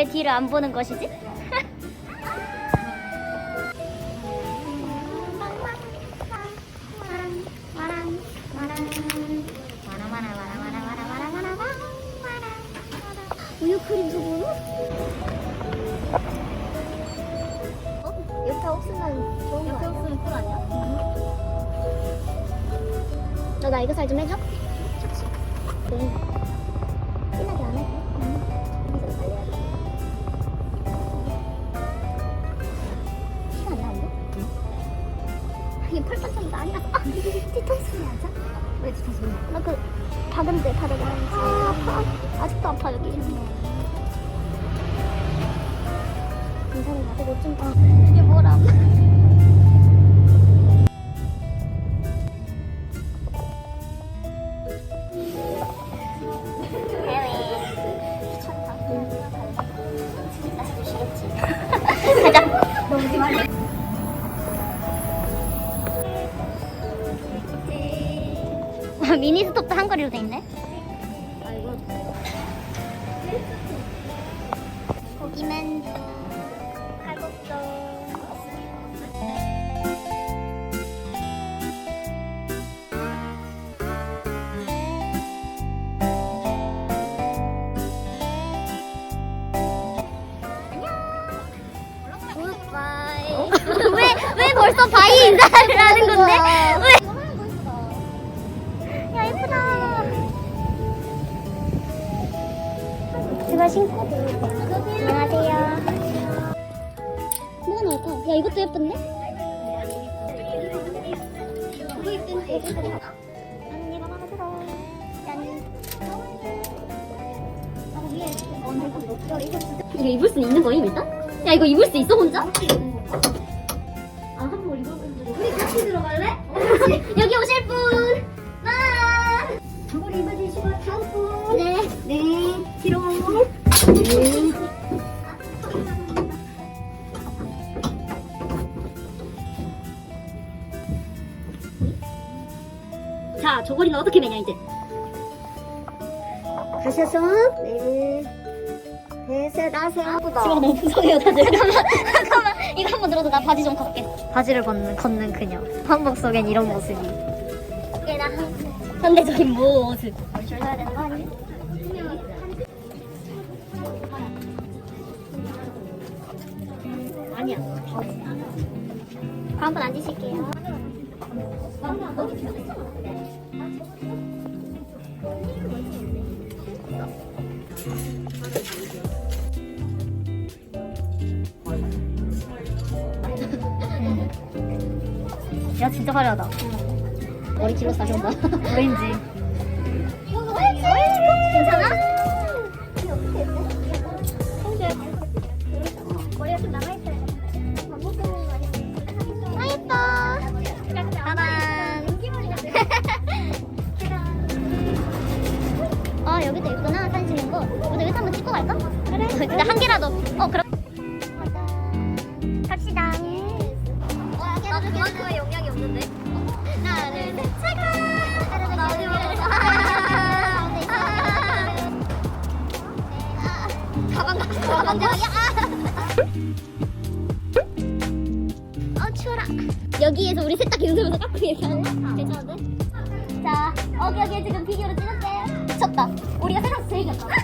왜 뒤를 안 보는 것이지? 우유 크림 소보로? 어? 옆에 없으면 좋은 거 옆에 아니야? 없으면 꿀 아니야? 너나 이거 살 좀 해줘? 네. 진하게 안 해? 여 이게 펄펄한 거 아니야? 아, 뒤통수 맞아? 왜 뒤통수 왜? 나그 다른데 다른 아, 아파. 아직도 아파 여기. 거 같아. 뭐좀 아, 이게 뭐라고? 가자. 너무 좋아 미니 스톱도 한 거리로 돼 있네. 아 고기만두 왜, 왜 벌써 바이 인사를 하는 건데? 왜? 야 예쁘다 제가 신고 안녕하세요. 뭐가 나올까? 야 이것도 예쁜데? 이거 예쁜데? 언니가 마음에 들어. 짠. 아 위에 이거 입을 수 있는 거임 일단? 야 이거 입을 수 있어 혼자? 아 한번 입어보고 우리 같이 들어갈래? 자, 저고리는 어떻게 매냐 이제? 가셔서 네. 배세 나세요. 치마가 너무 풍성해요 다들. 잠깐만, 잠깐만. 이거 한번 들어도 나 바지 좀 걷게. 바지를 걷는, 걷는 그녀. 한복 속엔 이런 모습이. 꽤나 현대적인 모습. 줄 서야 되는 거 아니야? 다음 분 앉으실게요. 야 진짜 화려하다. 머리 길러 온다. 왠지. 가방 아 추워라. 여기에서 우리 셋다 기웃으면서 깎고 얘기하네 괜찮은데? 자 어기 여기 지금 비디오로 찍을게 미쳤다. 우리가 세상에서 제일 귀엽다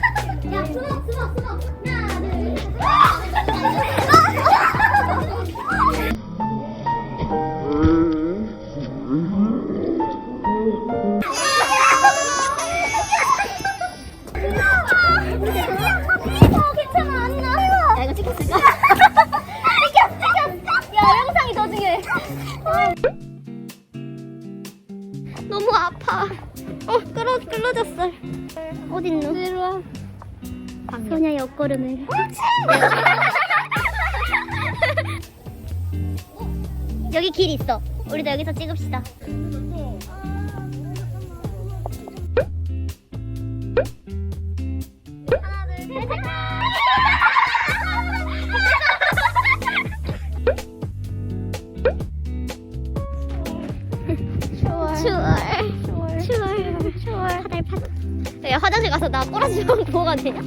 소녀의 옆걸음을. 여기 길 있어. 우리도 여기서 찍읍시다. 추월. 화장실 가서 나 꼬라지 좀 구워가 되냐?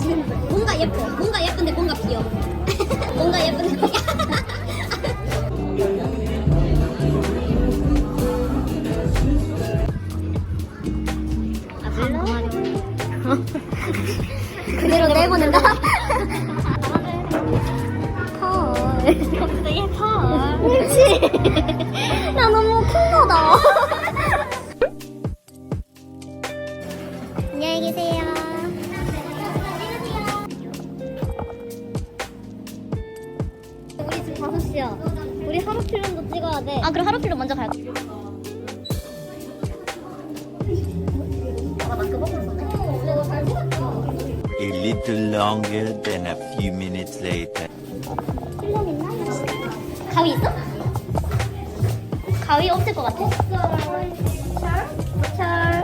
지금 뭔가 예뻐. 뭔가 예쁜데 뭔가 귀여워. 뭔가 예쁜데 뭔가 아. 그대로 내보낸다. 이것도 예뻐. 그렇지. 나 너무 큰 거다. 안녕히 계세요. 우리 지금 5시야. 우리 하루 필름도 찍어야 돼. 아 그럼 하루필로 먼저 갈까? 아, 마스크 벗고 있었네. A little longer than a few minutes later. 필름 있나? 가위 있어? 가위 없을 것 같아. 철. 머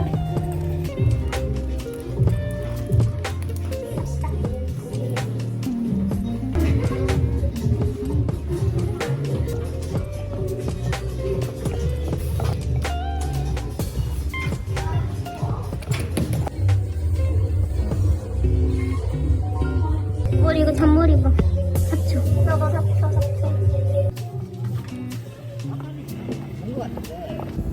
Yeah.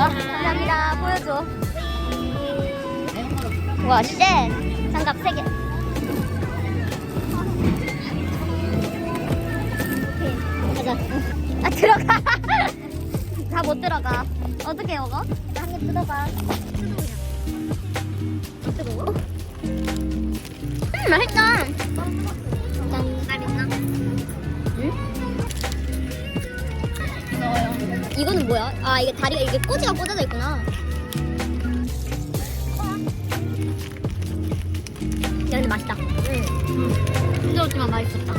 아, 감사합니다. 보여줘. 와, 쉣. 장갑 3개. 가자. 아, 들어가. 다 못 들어가. 어떻게 먹어? 한입 뜯어봐. 뜨거워? 음, 맛있다. 이거는 뭐야? 아 이게 다리가 이게 꼬지가 꽂아져 있구나. 야 근데 맛있다. 응. 부드럽지만 맛있었다.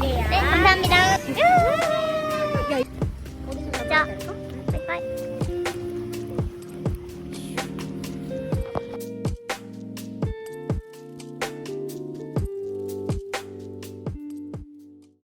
네 감사합니다. 야, 거기서 이- 자, 빠이빠이.